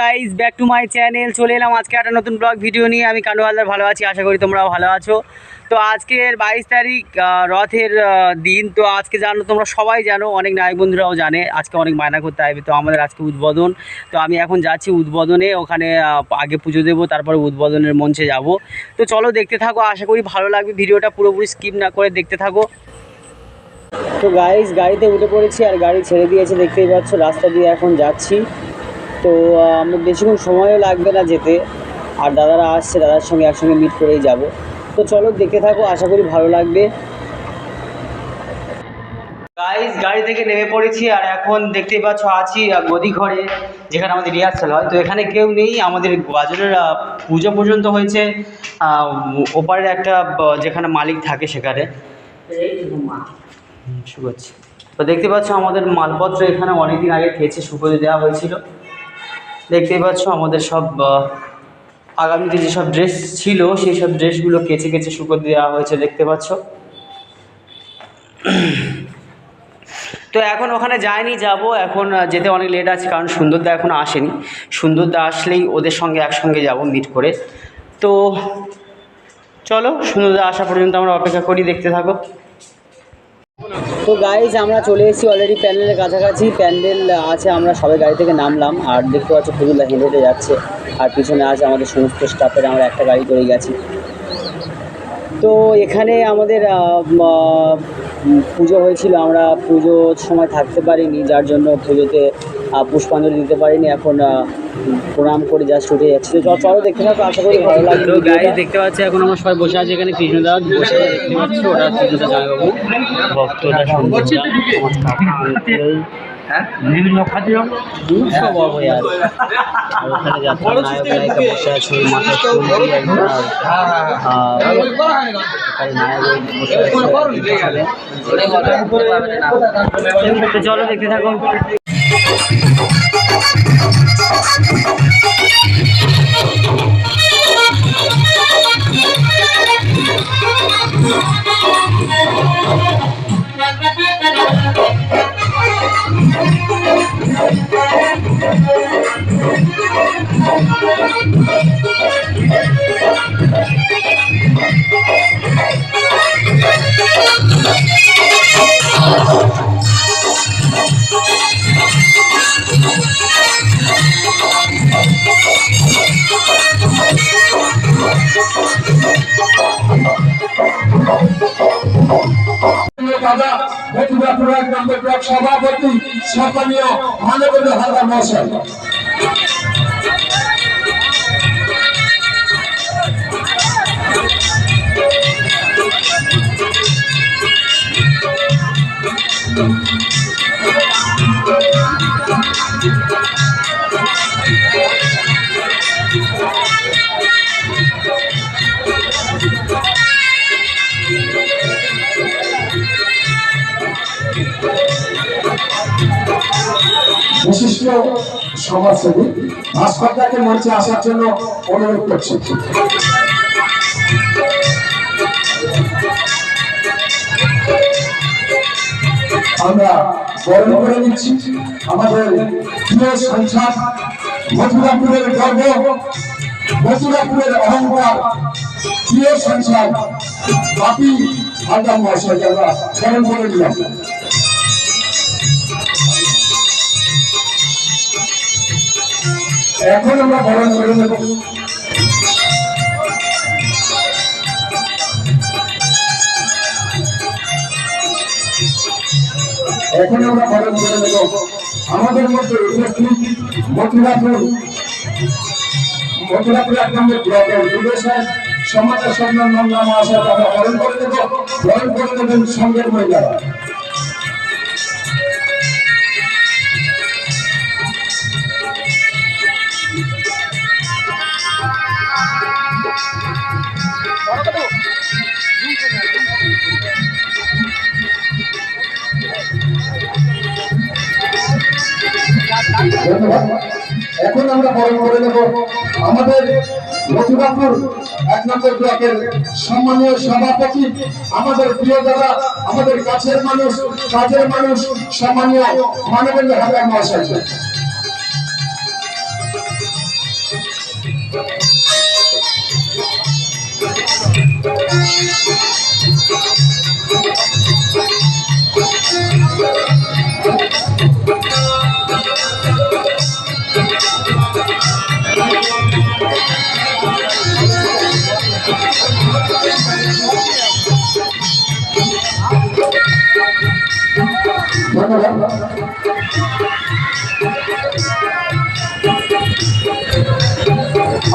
Guys back to my channel চলে এলাম আজকে একটা নতুন ব্লগ ভিডিও নিয়ে। আমি কানু হালদার, ভালো আছি, আশা করি তোমরাও ভালো আছো। তো আজকের বাইশ তারিখ রথের দিন। তো আজকে জানো, তোমরা সবাই জানো, অনেক নায়ক বন্ধুরাও জানে, আজকে অনেক মায়না করতে আসবে। তো আমাদের আজকে উদ্বোধন। তো আমি এখন যাচ্ছি উদ্বোধনে, ওখানে আগে পুজো দেবো, তারপরে উদ্বোধনের মঞ্চে যাব। তো চলো দেখতে থাকো, আশা করি ভালো লাগবে। ভিডিওটা পুরোপুরি স্কিপ না করে দেখতে থাকো। তো গাইজ গাড়িতে উঠে পড়েছি আর গাড়ি ছেড়ে দিয়েছে, দেখতেই পাচ্ছ, রাস্তা দিয়ে এখন যাচ্ছি। তো আমার বেশিক্ষণ সময়ও লাগবে না যেতে। আর দাদারা আসছে দাদার সঙ্গে একসঙ্গে মিট করেই যাব। তো চলো দেখতে থাকো আশা করি ভালো লাগবে। গাইজ গাড়ি থেকে নেমে পড়েছি আর এখন দেখতেই পাচ্ছ আছি গদি ঘরে যেখানে আমাদের রিহার্সাল হয়। তো এখানে কেউ নেই আমাদের গাজরের পুজো পর্যন্ত হয়েছে। ওপারের একটা যেখানে মালিক থাকে সেখানে। শুকোচ্ছে তো দেখতে পাচ্ছ আমাদের মালপত্র এখানে অনেকদিন আগে খেয়েছে শুকোতে দেওয়া হয়েছিল। দেখতেই পাচ্ছ আমাদের সব আগামীতে যেসব ড্রেস ছিল, সেই সব ড্রেসগুলো কেচে কেচে শুকোতে দেওয়া হয়েছে, দেখতে পাচ্ছ। তো এখন ওখানে যায়নি যাব। এখন যেতে অনেক লেট আছে, কারণ সুন্দরদা এখন আসেনি। সুন্দরদা আসলেই ওদের সঙ্গে একসঙ্গে যাব মিট করে। তো চলো, সুন্দরদা আসা পর্যন্ত আমরা অপেক্ষা করি, দেখতে থাকো। তো গাইজ আমরা চলে এসেছি অলরেডি প্যান্ডেলের কাছাকাছি। প্যান্ডেল আছে, আমরা সবাই গাড়ি থেকে নামলাম, আর দেখতে পাচ্ছি ফজুল্লাহ হেঁটে হেঁটে যাচ্ছে, আর পিছনে আছে আমাদের সমস্ত স্টাফের আমরা একটা গাড়ি করে গেছি। তো এখানে আমাদের পুজো হয়েছিল, আমরা পুজোর সময় থাকতে পারিনি, যার জন্য পুজোতে পুষ্পাঞ্জলি দিতে পারিনি এখন প্রণাম করে জাস্ট উঠে যাচ্ছি। তো চলো দেখতে থাকো আশা করি ভালো লাগবে তো গাইজ দেখতে পাচ্ছি এখন আমরা সবাই বসে আছি এখানে কৃষ্ণদা বসে দেখতে পাচ্ছি ওটা কৃষ্ণদা জামাইবাবু। ভক্ত ওটা সুন্দরদা আমার কাকা আঙ্কেল বিভিন্ন খাদ্য। সব অবয় আর। আর ওখানে যাত্রা নায়ক নায়িকা বসে আছে মাথায় চুল আর নায়ক বসে আছে। চলো দেখতে থাকো দাদা সভাপতি সম্মানীয় মানবেন্দ্র হালদার মহাশয়। বিশিষ্ট সমাজসেবী মঞ্চে আসার জন্য অনুরোধ করছি। আমরা বরণ করে নিচ্ছি আমাদের প্রিয় সংসার মথুরাপুরের গর্ব, মথুরাপুরের অহংকার। প্রিয় সংসার বাপি হালদার মহাশয়কে আমরা বরণ করে নিলাম। এখন আমরা বরণ করে নেব এখন আমরা বরণ করে নেব আমাদের মধ্যে উপস্থিত মথুরাপুর মথুরাপুর এক নম্বর ব্লকের বিদেশের সমাজের সম্মান নাম আসা আমরা বরণ করে নেব বরণ করে নেবেন সঙ্গের মহিলারা। এখন আমরা বরণ করে নেব আমাদের মথুরাপুর এক নম্বর ব্লকের সম্মানীয় সভাপতি, আমাদের প্রিয় দাদা, আমাদের কাছের মানুষ, কাজের মানুষ, সম্মানীয় মানবেন্দ্র হাজার মহাশয়।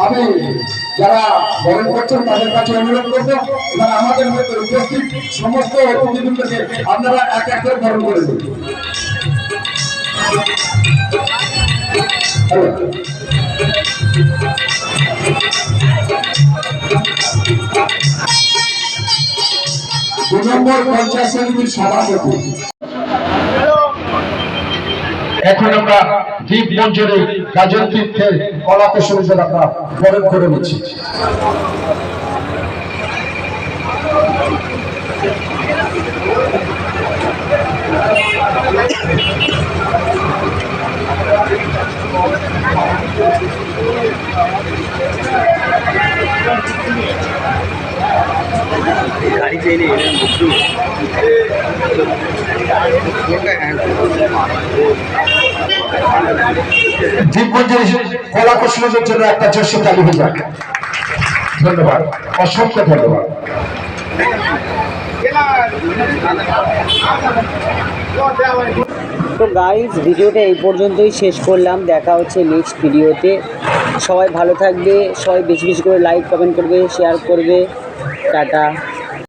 আমি যারা বরণ করছেন তাদের কাছে অনুরোধ করব, এবার আমাদের মধ্যে উপস্থিত সমস্ত অতিথিবৃন্দকে আপনারা এক এক করে বরণ করে দিন। দু নম্বর পঞ্চায়েত সমিতির সভাপতি এখন আমরা দ্বীপ মঞ্চরে কাজল তীর্থের কলা কুশলীদের আমরা বরণ করে নিচ্ছি। গাড়ি চাইলে দ্বীপ কলা কুশলীদের জন্য একটা তালি হয়ে যাক। ধন্যবাদ। অসংখ্য ধন্যবাদ। তো গাইজ ভিডিওটা এই পর্যন্তই শেষ করলাম। দেখা হচ্ছে নেক্সট ভিডিওতে সবাই ভালো থাকবে, সবাই বেশি বেশি করে লাইক কমেন্ট করবে শেয়ার করবে। টাটা।